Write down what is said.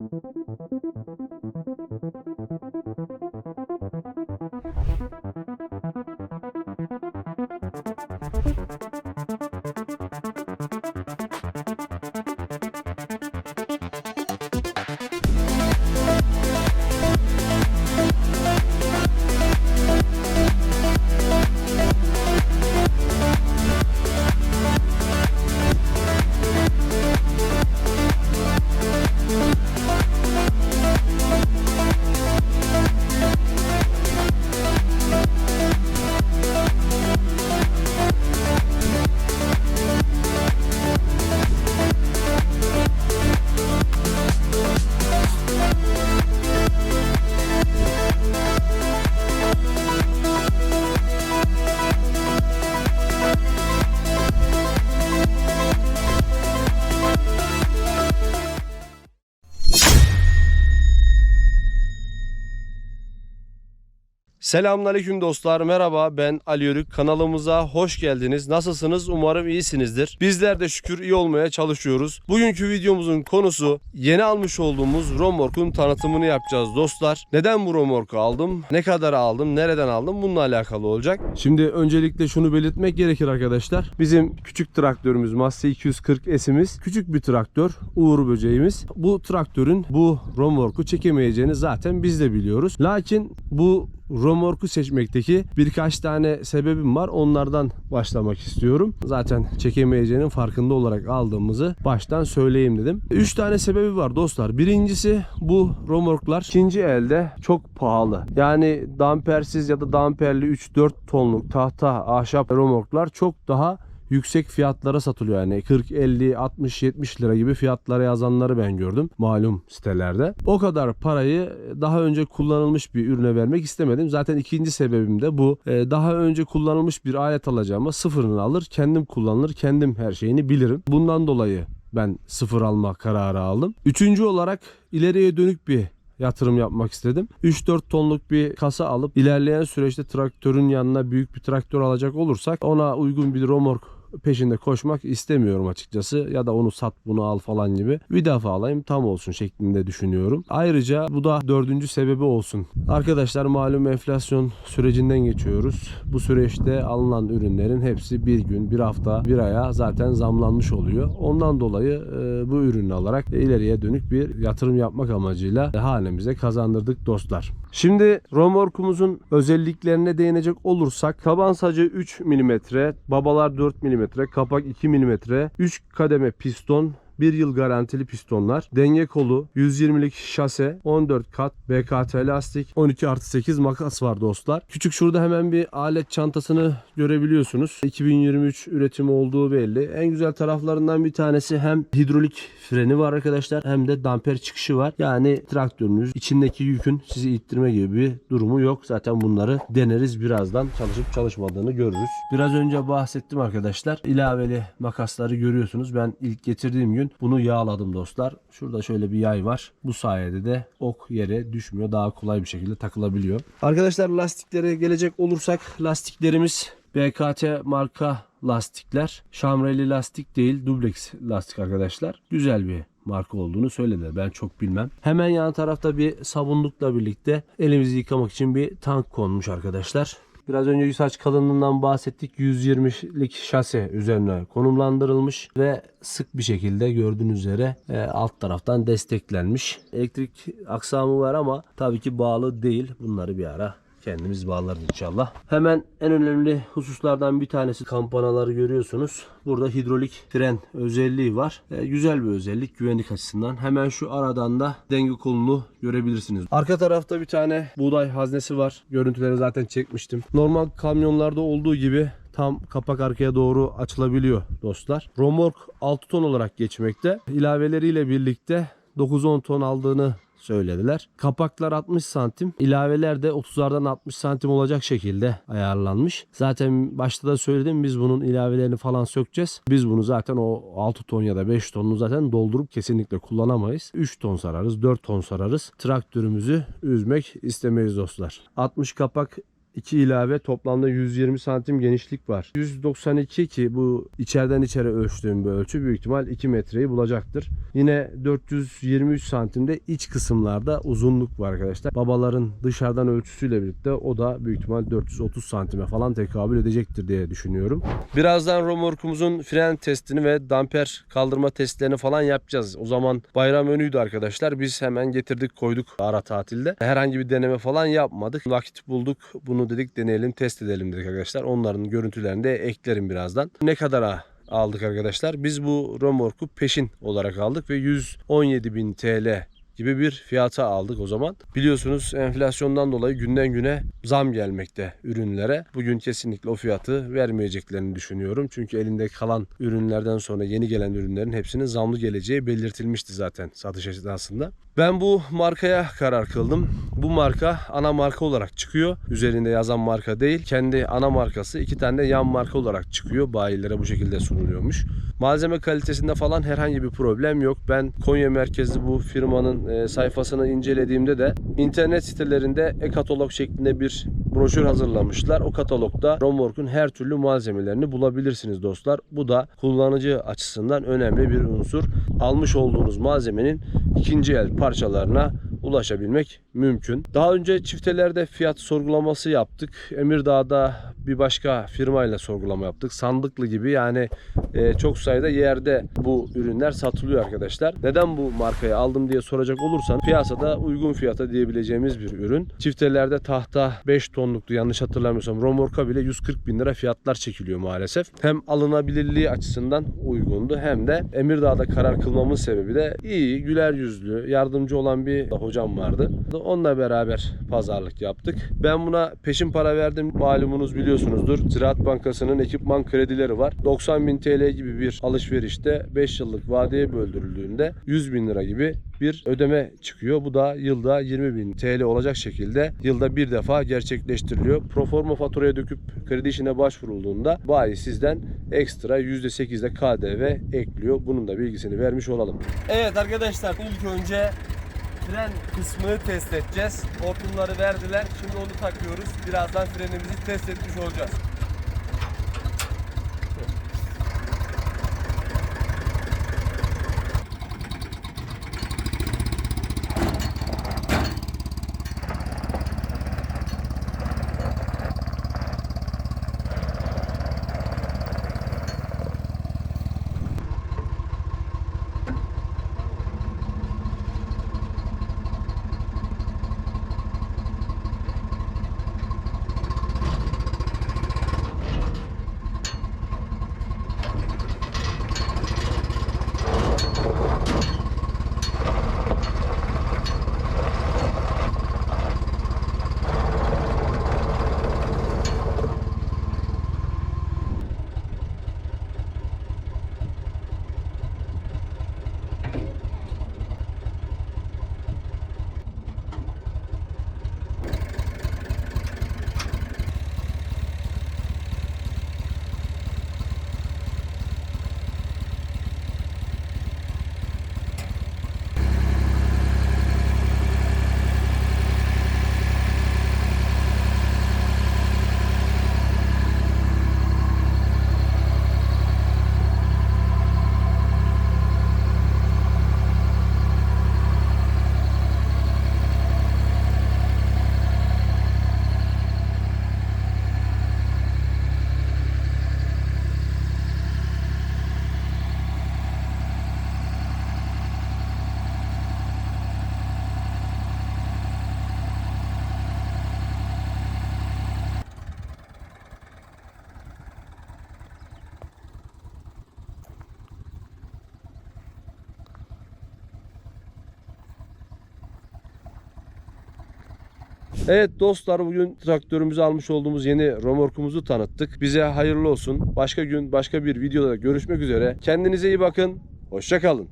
Thank you. Selamünaleyküm dostlar. Merhaba. Ben Ali Yörük. Kanalımıza hoş geldiniz. Nasılsınız? Umarım iyisinizdir. Bizler de şükür iyi olmaya çalışıyoruz. Bugünkü videomuzun konusu yeni almış olduğumuz Romork'un tanıtımını yapacağız dostlar. Neden bu Romork'u aldım? Ne kadar aldım? Nereden aldım? Bununla alakalı olacak. Şimdi öncelikle şunu belirtmek gerekir arkadaşlar. Bizim küçük traktörümüz Massey 240 S'imiz küçük bir traktör. Uğur böceğimiz. Bu traktörün bu Romork'u çekemeyeceğini zaten biz de biliyoruz. Lakin bu Romork'u seçmekteki birkaç tane sebebim var. Onlardan başlamak istiyorum. Zaten çekemeyeceğinin farkında olarak aldığımızı baştan söyleyeyim dedim. 3 tane sebebi var dostlar. Birincisi bu Romork'lar ikinci elde çok pahalı. Yani dampersiz ya da damperli 3-4 tonluk tahta ahşap Romork'lar çok daha yüksek fiyatlara satılıyor yani 40 50 60 70 lira gibi fiyatlara yazanları ben gördüm malum sitelerde. O kadar parayı daha önce kullanılmış bir ürüne vermek istemedim. Zaten ikinci sebebim de bu. Ee, Daha önce kullanılmış bir alet alacağıma sıfırını alır, kendim kullanılır, kendim her şeyini bilirim. Bundan dolayı ben sıfır alma kararı aldım. Üçüncü olarak ileriye dönük bir yatırım yapmak istedim. 3-4 tonluk bir kasa alıp ilerleyen süreçte traktörün yanına büyük bir traktör alacak olursak ona uygun bir romork peşinde koşmak istemiyorum açıkçası ya da onu sat bunu al falan gibi bir defa alayım tam olsun şeklinde düşünüyorum. Ayrıca bu da dördüncü sebebi olsun. Arkadaşlar malum enflasyon sürecinden geçiyoruz. Bu süreçte alınan ürünlerin hepsi bir gün, bir hafta, bir aya zaten zamlanmış oluyor. Ondan dolayı e, bu ürünü alarak ileriye dönük bir yatırım yapmak amacıyla hanemize kazandırdık dostlar. Şimdi romorkumuzun özelliklerine değinecek olursak taban sacı 3 mm, babalar 4 mm, kapak 2 mm, 3 kademe piston, 1 yıl garantili pistonlar, denge kolu, 120'lik şase, 14 kat, BKT lastik, 12 artı 8 makas var dostlar. Küçük şurada hemen bir alet çantasını görebiliyorsunuz. 2023 üretimi olduğu belli. En güzel taraflarından bir tanesi hem hidrolik freni var arkadaşlar hem de damper çıkışı var. Yani traktörünüz içindeki yükün sizi ittirme gibi bir durumu yok. Zaten bunları deneriz birazdan çalışıp çalışmadığını görürüz. Biraz önce bahsettim arkadaşlar. İlaveli makasları görüyorsunuz. Ben ilk getirdiğim gün bunu yağladım dostlar. Şurada şöyle bir yay var. Bu sayede de ok yere düşmüyor. Daha kolay bir şekilde takılabiliyor. Arkadaşlar lastiklere gelecek olursak lastiklerimiz BKT marka lastikler. Şamreli lastik değil, dubleks lastik arkadaşlar. Güzel bir marka olduğunu söylediler. Ben çok bilmem. Hemen yan tarafta bir sabunlukla birlikte elimizi yıkamak için bir tank konmuş arkadaşlar. Biraz önce saç kalınlığından bahsettik. 120'lik şase üzerine konumlandırılmış ve sık bir şekilde gördüğünüz üzere e, alt taraftan desteklenmiş. Elektrik aksamı var ama tabii ki bağlı değil. Bunları bir ara kendimiz bağlarız inşallah. Hemen en önemli hususlardan bir tanesi kampanaları görüyorsunuz. Burada hidrolik fren özelliği var. E, güzel bir özellik güvenlik açısından. Hemen şu aradan da denge kolunu görebilirsiniz. Arka tarafta bir tane buğday haznesi var. Görüntüleri zaten çekmiştim. Normal kamyonlarda olduğu gibi tam kapak arkaya doğru açılabiliyor dostlar. Romork 6 ton olarak geçmekte. İlaveleriyle birlikte 9-10 ton aldığını söylediler. Kapaklar 60 santim. ilaveler de 30'lardan 60 santim olacak şekilde ayarlanmış. Zaten başta da söyledim biz bunun ilavelerini falan sökeceğiz. Biz bunu zaten o 6 ton ya da 5 tonunu zaten doldurup kesinlikle kullanamayız. 3 ton sararız, 4 ton sararız. Traktörümüzü üzmek istemeyiz dostlar. 60 kapak 2 ilave toplamda 120 santim genişlik var. 192 ki bu içeriden içeri ölçtüğüm bir ölçü büyük ihtimal 2 metreyi bulacaktır. Yine 423 santimde iç kısımlarda uzunluk var arkadaşlar. Babaların dışarıdan ölçüsüyle birlikte o da büyük ihtimal 430 santime falan tekabül edecektir diye düşünüyorum. Birazdan romorkumuzun fren testini ve damper kaldırma testlerini falan yapacağız. O zaman bayram önüydü arkadaşlar. Biz hemen getirdik koyduk ara tatilde. Herhangi bir deneme falan yapmadık. Vakit bulduk. Bunu dedik deneyelim test edelim dedik arkadaşlar. Onların görüntülerini de eklerim birazdan. Ne kadara aldık arkadaşlar? Biz bu romorku peşin olarak aldık ve 117.000 TL gibi bir fiyata aldık o zaman. Biliyorsunuz enflasyondan dolayı günden güne zam gelmekte ürünlere. Bugün kesinlikle o fiyatı vermeyeceklerini düşünüyorum. Çünkü elinde kalan ürünlerden sonra yeni gelen ürünlerin hepsinin zamlı geleceği belirtilmişti zaten satış esnasında. Ben bu markaya karar kıldım. Bu marka ana marka olarak çıkıyor. Üzerinde yazan marka değil. Kendi ana markası iki tane de yan marka olarak çıkıyor. Bayilere bu şekilde sunuluyormuş. Malzeme kalitesinde falan herhangi bir problem yok. Ben Konya merkezli bu firmanın sayfasını incelediğimde de internet sitelerinde e-katalog şeklinde bir broşür hazırlamışlar. O katalogda Romwork'un her türlü malzemelerini bulabilirsiniz dostlar. Bu da kullanıcı açısından önemli bir unsur. Almış olduğunuz malzemenin ikinci el parçalarına ulaşabilmek mümkün. Daha önce çiftelerde fiyat sorgulaması yaptık. Emirdağ'da bir başka firmayla sorgulama yaptık. Sandıklı gibi yani e, çok sayıda yerde bu ürünler satılıyor arkadaşlar. Neden bu markayı aldım diye soracak olursan piyasada uygun fiyata diyebileceğimiz bir ürün. Çiftelerde tahta 5 tonluktu yanlış hatırlamıyorsam. Romorka bile 140 bin lira fiyatlar çekiliyor maalesef. Hem alınabilirliği açısından uygundu hem de Emirdağ'da karar kılmamın sebebi de iyi, güler yüzlü, yardımcı olan bir hocam vardı. Onunla beraber pazarlık yaptık. Ben buna peşin para verdim. Malumunuz biliyorsunuzdur. Ziraat Bankası'nın ekipman kredileri var. 90 bin TL gibi bir alışverişte 5 yıllık vadeye böldürüldüğünde 100 bin lira gibi bir ödeme çıkıyor. Bu da yılda 20 bin TL olacak şekilde yılda bir defa gerçekleştiriliyor. Proforma faturaya döküp kredi işine başvurulduğunda bayi sizden ekstra %8'de KDV ekliyor. Bunun da bilgisini vermiş olalım. Evet arkadaşlar ilk önce fren kısmını test edeceğiz. Hortumları verdiler. Şimdi onu takıyoruz. Birazdan frenimizi test etmiş olacağız. Evet dostlar bugün traktörümüzü almış olduğumuz yeni romorkumuzu tanıttık. Bize hayırlı olsun. Başka gün başka bir videoda görüşmek üzere. Kendinize iyi bakın. Hoşçakalın.